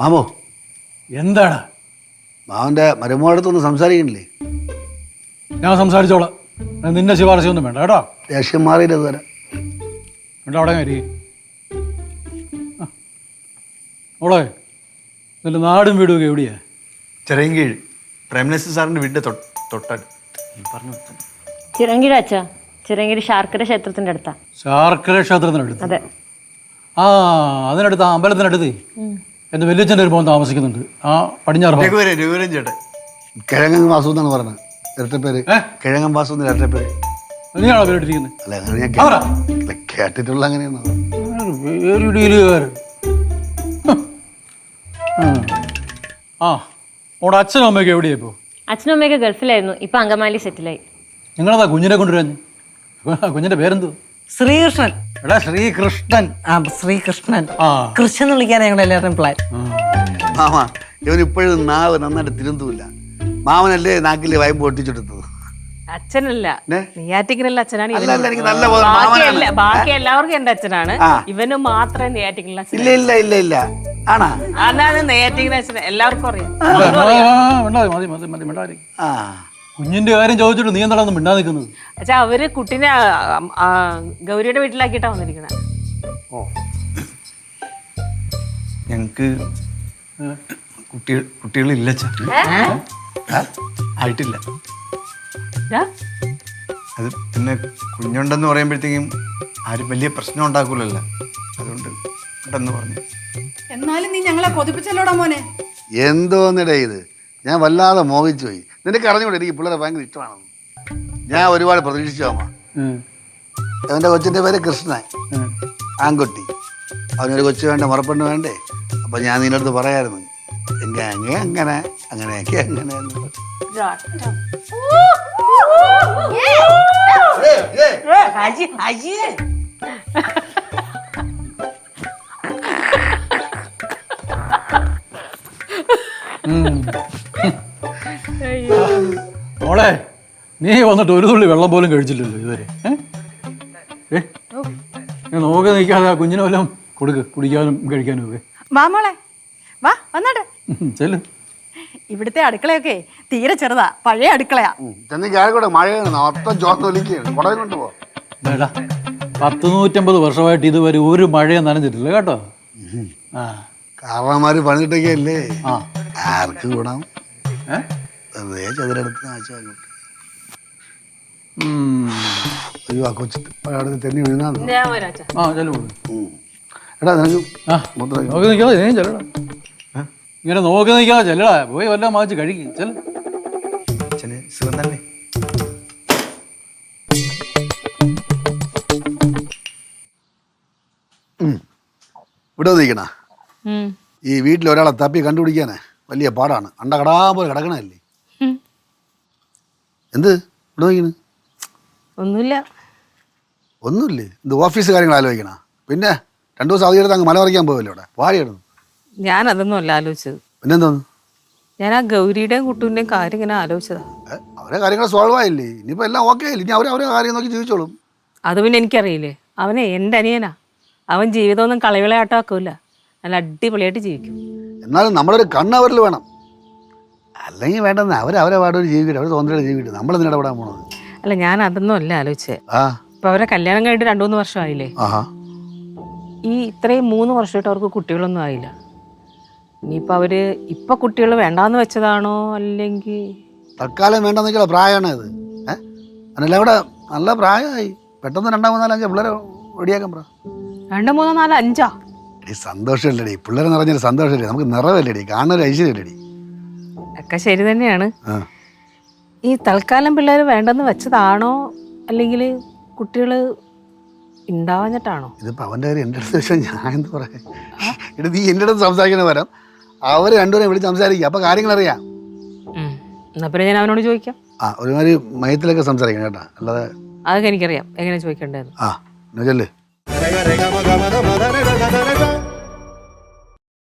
മാമോ? എന്താണ്? മാവന്റെ മരുമോടത്തൊന്ന് സംസാരിക്കണില്ലേ ഞാൻ സംസാരിച്ചോളാം. ഞാൻ നിന്നെ ശുപാർശയൊന്നും വേണ്ട കേട്ടോ? ദേഷ്യം മാറിയില്ല ഇതുവരെ. വേണ്ട അവിടെ കാര്യം ഓളെ നിന്റെ നാടും വീടും ഒക്കെ എവിടെയാ? ചെറിയൻകീഴ് പ്രേംനസീർ സാറിന്റെ വീടിന്റെ തൊട്ട് തൊട്ടടുത്ത്. പറഞ്ഞു. ചിറങ്കീഴ് അച്ഛ. ചിറങ്കീഴ് ശാർക്കര ക്ഷേത്രത്തിന്റെ അടുത്താ. ശാർക്കര ക്ഷേത്രത്തിനടുത്ത്? അതെ. ആ അതിനടുത്ത് അമ്പലത്തിനടുത്ത്? എന്റെ വലിയച്ഛന്റെ ഒരു മോൻ താമസിക്കുന്നുണ്ട്. ആ പടിഞ്ഞാറ്. രഘുവരൻ രഘുവരൻ ചേട്ടൻ. കിഴങ്ങൻ വാസു എന്നാണ് പറഞ്ഞത്. ഇരട്ടപ്പേര്? കിഴങ്ങൻ വാസു എന്ന് ഇരട്ടപ്പേര് നീയാണോ പേരിട്ടിരിക്കുന്നത്? അല്ല അങ്ങനെ ഞാൻ? കേ- കേട്ടിട്ടുള്ള അങ്ങനെയാണ്? വേറൊരു ഡീലുകാരൻ. ആ. അവിടെ അച്ഛനും അമ്മയൊക്കെ എവിടെയാ ഇപ്പോൾ അച്ഛനും അമ്മയൊക്കെ ഗൾഫിലായിരുന്നു. ഇപ്പൊ അങ്കമാലി സെറ്റിലായി. നിങ്ങളതാ കുഞ്ഞിനെ കൊണ്ടുവരാഞ്ഞു കുഞ്ഞിന്റെ പേരെന്തു ശ്രീകൃഷ്ണൻ. എടാ ശ്രീകൃഷ്ണൻ. ആ ശ്രീകൃഷ്ണൻ. ആ. കൃഷ്ണൻ എന്ന് വിളിക്കാൻ ഞങ്ങൾ എല്ലാവരും പ്ലാൻ മാമാ ഇവൻ ഇപ്പോഴും നാവ് നന്നായിട്ട് തിരുന്തുമില്ല. മാമനല്ലേ നാക്കിലെ വയമ്പ് ഒട്ടിച്ചെടുത്തത് അച്ഛനല്ല. നെ? നെയ്യാറ്റിക്കലിലെ അച്ഛനാണ് അല്ല ഇവന് അല്ല എനിക്ക് നല്ല ബോധം. ബാക്കി മാമനാണ്. എല്ലാ- ബാക്കി എല്ലാവർക്കും എന്റെ അച്ഛനാണ്. ആ. ഇവന് മാത്രമേ നെയ്യാറ്റിക്കലിലെ അച്ഛൻ ഇല്ല ഇല്ല ഇല്ല ഇല്ല. ആണാ? അതാണ് അച്ഛൻ എല്ലാവർക്കും അറിയാം. മതി മതി മതി മതി മിണ്ടാതി ആ. കുഞ്ഞിന്റെ കാര്യം ചോദിച്ചിട്ട് നീ എന്താണെന്ന് മിണ്ടാ നിൽക്കുന്നത്? അച്ഛാ അവർ കുട്ടീനെ ആ, ഗൗരിയുടെ വീട്ടിലാക്കിയിട്ടാ വന്നിരിക്കണേ. ഞങ്ങക്ക് കുട്ടികൾ കുട്ടികളില്ല അച്ഛാ. ആയിട്ടില്ല. അത് പിന്നെ കുഞ്ഞുണ്ടെന്ന് പറയുമ്പോഴത്തേക്കും ആരും വലിയ പ്രശ്നം ഉണ്ടാക്കൂലല്ലോ. അതുകൊണ്ട് ഉണ്ടെന്ന് പറഞ്ഞു. എന്നാലും നീ ഞങ്ങളെ കൊതിപ്പിച്ചല്ലോടാ മോനെ? എന്തോന്നിടേ ഇത്? ഞാൻ വല്ലാതെ മോഹിച്ചു പോയി. നിനക്ക് അറിഞ്ഞൂടെ എനിക്ക് പിള്ളേരെ ഭയങ്കര ഇഷ്ടമാണെന്ന്. ഞാൻ ഒരുപാട് പ്രതീക്ഷിച്ചു അമ്മ. അവന്റെ കൊച്ചിന്റെ പേര് കൃഷ്ണൻ. ആൺകുട്ടി. അവനൊരു കൊച്ചു വേണ്ട മുറപ്പെണ്ണ് വേണ്ടേ? അപ്പം ഞാൻ നിന്നടുത്ത് അടുത്ത് പറയായിരുന്നു. എങ്കിൽ അങ്ങനെ അങ്ങനെ അങ്ങനെയൊക്കെ അങ്ങനെ എന്ന്. മോളെ നീ വന്നിട്ട് ഒരു തുള്ളി വെള്ളം പോലും കഴിച്ചില്ലല്ലോ ഇതുവരെ. ഏ? നോക്കി നിൽക്കാതെ ആ കുഞ്ഞിനെ വല്ലതും കൊടുക്ക് കുടിക്കാനും കഴിക്കാനും ഒക്കെ. വാ മോളെ. വാ വന്നോട്ടെ. ചെല്ലു. ഇവിടുത്തെ അടുക്കളയൊക്കെ തീരെ ചെറുതാ പഴയ അടുക്കളയാ. മഴയാണ് മൊത്തം കുടയും വേടാ പത്ത് നൂറ്റമ്പത് വർഷമായിട്ട് ഇതുവരെ ഒരു മഴയും നനഞ്ഞിട്ടില്ല കേട്ടോ? ആ. കാരണമാര് പണിട്ടൊക്കെ അല്ലേ ആ. ആർക്ക് ഗുണം? ഏ? വെറുതെ ചതുരെടുത്ത് ഉം. അയ്യോ ആ കൊച്ചു അവിടെ തെന്നി വീണാന്ന് ഞാൻ വരാം ആ ചെല്ലു പോയി ഉം. എടാ നിനക്ക് ആ മൂത്രം നോക്കി നിൽക്കാതെ ഞാൻ ചെല്ലടാ. ഇങ്ങനെ നോക്കി നിൽക്കാതെ ചെല്ലടാ. പോയി വല്ല വാങ്ങിച്ച് കഴിക്കും. ചെല്ല. സുഖം തന്നെ. ഇവിടെ നിൽക്കണ ഈ വീട്ടിൽ ഒരാളെ തപ്പി കണ്ടുപിടിക്കാനേ വലിയ പാടാണ്. അണ്ടകടാ പോലെ കിടക്കണല്ലേ എന്ത്? ഇവിടെ ഒന്നുമില്ല. ഒന്നുമില്ലേ? ഇത് ഓഫീസ് കാര്യങ്ങൾ ആലോചിക്കണ? പിന്നെ രണ്ടു ദിവസം അവധി എടുത്ത് അങ്ങ് മല പറിക്കാൻ പോവല്ലോ ഇവിടെ വാടിയിടുന്നു ഞാൻ അതൊന്നും അല്ല ആലോചിച്ചത്. പിന്നെന്തോന്നു ഞാൻ ആ ഗൗരിയുടെയും കുട്ടുവിന്റെയും കാര്യം ഇങ്ങനെ ആലോചിച്ചതാ. ഏ, അവരെ കാര്യങ്ങൾ സോൾവ് ആയില്ലേ ഇനിയിപ്പോൾ എല്ലാം ഓക്കെ ആയില്ലേ? ഇനി അവരെ അവരെ കാര്യം നോക്കി ജീവിച്ചോളും. അത് പിന്നെ എനിക്കറിയില്ലേ? അവനെ എന്റെ അനിയനാ. അവൻ ജീവിതമൊന്നും കളവിളയാട്ടാക്കൂല നല്ല അടിപൊളിയായിട്ട് ജീവിക്കും. എന്നാലും നമ്മളൊരു കണ്ണ് അവരിൽ വേണം. അല്ലെങ്കിൽ വേണ്ടെന്ന്. അവർ അവരെ പാടൊരു ജീവിക്കട്ടെ അവർ തോന്നലയുടെ ജീവിക്കട്ടെ ഇതിന് ഇടപെടാൻ പോണത്? അല്ല ഞാൻ അതൊന്നും അല്ല ആലോചിച്ചേ. ആ. ഇപ്പൊ അവരെ കല്യാണം കഴിഞ്ഞിട്ട് രണ്ടു മൂന്ന് വർഷമായില്ലേ? ആഹാ. ഈ ഇത്രയും മൂന്ന് വർഷമായിട്ട് അവർക്ക് കുട്ടികളൊന്നും ആയില്ല. ഇനിയിപ്പോൾ അവർ ഇപ്പൊ കുട്ടികൾ വേണ്ടാന്ന് വെച്ചതാണോ അല്ലെങ്കിൽ തൽക്കാലം വേണ്ടെന്ന് വെച്ചാൽ പ്രായമാണ് ഇത്? ഏഹ് അതിനെല്ലാം ഇവിടെ നല്ല പ്രായമായി. പെട്ടെന്ന് രണ്ടാം മൂന്നാൽ അഞ്ച് പിള്ളേരെ റെഡിയാക്കാൻ പറ. രണ്ട് മൂന്നോ നാലോ അഞ്ചാ? എടി സന്തോഷമല്ലേടി. പിള്ളേരെ നിറഞ്ഞൊരു സന്തോഷമല്ലേ. നമുക്ക് നിറവല്ലേടി. കാണുന്ന ഒരു ഐശ്വര്യല്ലേടി ഒക്കെ ശരി തന്നെയാണ്. ഈ തൽക്കാലം പിള്ളേർ വേണ്ടെന്ന് വെച്ചതാണോ? അല്ലെങ്കിൽ കുട്ടികൾ ഉണ്ടാവാഞ്ഞിട്ടാണോ ഇതിപ്പോൾ അവന്റെ കാര്യം എന്റെ അടുത്ത് വിഷയം ഞാൻ എന്ത് പറയാം? എടി നീ എന്റെ അടുത്ത് സംസാരിക്കണ വരാം അവർ രണ്ടുപേരും വിളിച്ച് സംസാരിക്കുക അപ്പോൾ കാര്യങ്ങൾ അറിയാം. എന്നാ പിന്നെ ഞാൻ അവനോട് ചോദിക്കാം. ആ ഒരുമാതിരി മയത്തിലൊക്കെ സംസാരിക്കണം കേട്ടോ. അല്ലാതെ അതൊക്കെ എനിക്കറിയാം. എങ്ങനെ ചോദിക്കേണ്ടത്? ആ ചെല്ല്